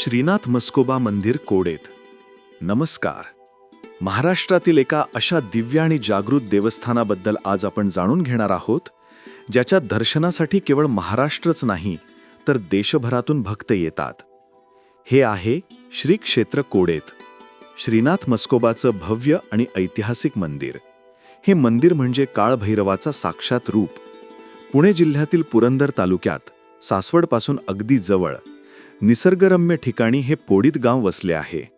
श्रीनाथ मस्कोबा मंदिर कोडेत. नमस्कार. महाराष्ट्रातील एका अशा दिव्य आणि जागृत देवस्थानाबद्दल आज आपण जाणून घेणार आहोत ज्याच्या दर्शनासाठी केवळ महाराष्ट्रच नाही तर देशभरातून भक्त येतात. हे आहे श्री क्षेत्र कोडेत. श्रीनाथ मस्कोबाचं भव्य आणि ऐतिहासिक मंदिर. हे मंदिर म्हणजे काळभैरवाचा साक्षात रूप. पुणे जिल्ह्यातील पुरंदर तालुक्यात सासवडपासून अगदी जवळ निसर्गरम्य ठिकाणी हे पोडीत गाव वसले आहे.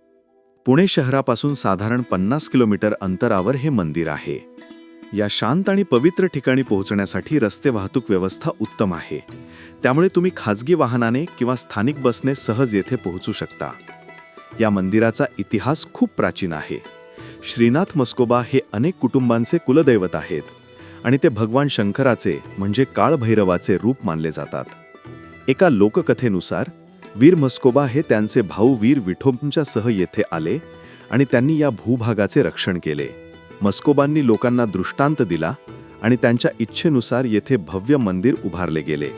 पुणे शहरापासून साधारण पन्नास किलोमीटर अंतरावर हे मंदिर आहे. या शांत आणि पवित्र ठिकाणी पोहोचण्यासाठी रस्ते वाहतूक व्यवस्था उत्तम आहे. त्यामुळे तुम्ही खाजगी वाहनाने किंवा स्थानिक बसने सहज येथे पोहोचू शकता. या मंदिराचा इतिहास खूप प्राचीन आहे. श्रीनाथ मस्कोबा हे अनेक कुटुंबांचे कुलदैवत आहेत आणि ते भगवान शंकराचे म्हणजे काळभैरवाचे रूप मानले जातात. एका लोककथेनुसार वीर मस्कोबा हे त्यांचे भाऊ वीर विठोबच्या सह येथे आले आणि त्यांनी या भूभागाचे रक्षण केले. मस्कोबांनी लोकांना दृष्टांत दिला आणि त्यांच्या इच्छेनुसार येथे भव्य मंदिर उभारले गेले.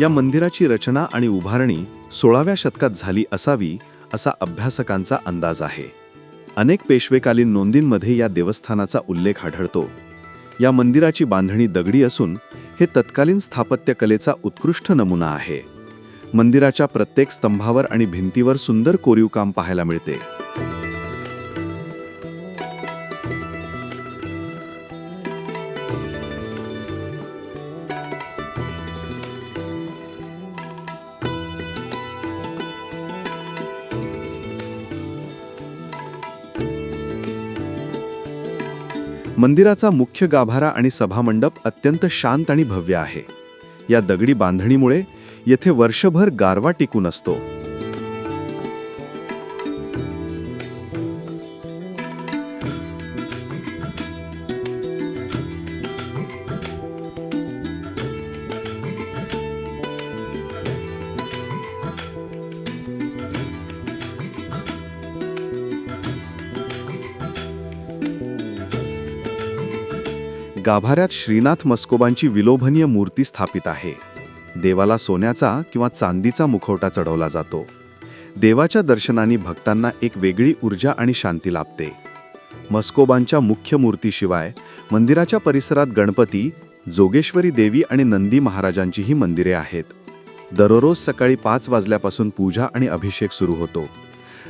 या मंदिराची रचना आणि उभारणी सोळाव्या शतकात झाली असावी असा अभ्यासकांचा अंदाज आहे. अनेक पेशवेकालीन नोंदींमध्ये या देवस्थानाचा उल्लेख आढळतो. या मंदिराची बांधणी दगडी असून हे तत्कालीन स्थापत्यकलेचा उत्कृष्ट नमुना आहे. मंदिराच्या प्रत्येक स्तंभावर आणि भिंतीवर सुंदर कोरीव काम पाहायला मिळते. मंदिराचा मुख्य गाभारा आणि सभामंडप अत्यंत शांत आणि भव्य आहे. या दगडी बांधणीमुळे येथे वर्षभर गारवा टिकून असतो. गाभाऱ्यात श्रीनाथ मस्कोबांची विलोभनीय मूर्ती स्थापित आहे. देवाला सोन्याचा किंवा चांदीचा मुखवटा चढवला जातो. देवाच्या दर्शनाने भक्तांना एक वेगळी ऊर्जा आणि शांती लाभते. मस्कोबांच्या मुख्य मूर्तीशिवाय मंदिराच्या परिसरात गणपती जोगेश्वरी देवी आणि नंदी महाराजांचीही मंदिरे आहेत. दररोज सकाळी पाच वाजल्यापासून पूजा आणि अभिषेक सुरू होतो.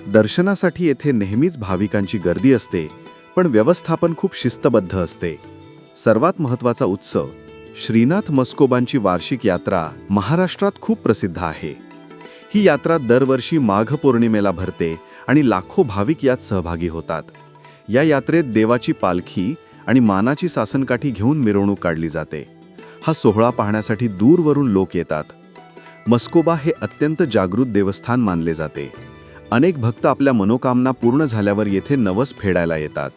दर्शनासाठी येथे नेहमीच भाविकांची गर्दी असते पण व्यवस्थापन खूप शिस्तबद्ध असते. सर्वात महत्त्वाचा उत्सव श्रीनाथ मस्कोबांची वार्षिक यात्रा महाराष्ट्रात खूप प्रसिद्ध आहे. ही यात्रा दरवर्षी माघ पौर्णिमेला भरते आणि लाखो भाविक यात सहभागी होतात. या यात्रेत देवाची पालखी आणि मानाची सासनकाठी घेऊन मिरवणूक काढली जाते. हा सोहळा पाहण्यासाठी दूरवरून लोक येतात. मस्कोबा हे अत्यंत जागृत देवस्थान मानले जाते. अनेक भक्त आपल्या मनोकामना पूर्ण झाल्यावर येथे नवस फेडायला येतात.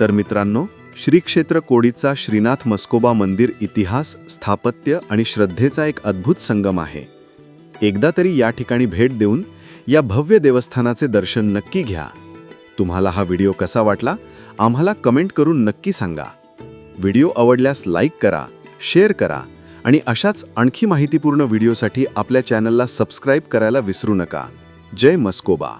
तर मित्रांनो श्री क्षेत्र कोडीचा श्रीनाथ मस्कोबा मंदिर इतिहास स्थापत्य आणि श्रद्धेचा एक अद्भुत संगम आहे. एकदा तरी या ठिकाणी भेट देऊन या भव्य देवस्थानाचे दर्शन नक्की घ्या. तुम्हाला हा व्हिडिओ कसा वाटला आम्हाला कमेंट करून नक्की सांगा. व्हिडिओ आवडल्यास लाईक करा शेअर करा आणि अशाच आणखी माहितीपूर्ण व्हिडिओसाठी आपल्या चॅनलला सबस्क्राईब करायला विसरू नका. जय मस्कोबा.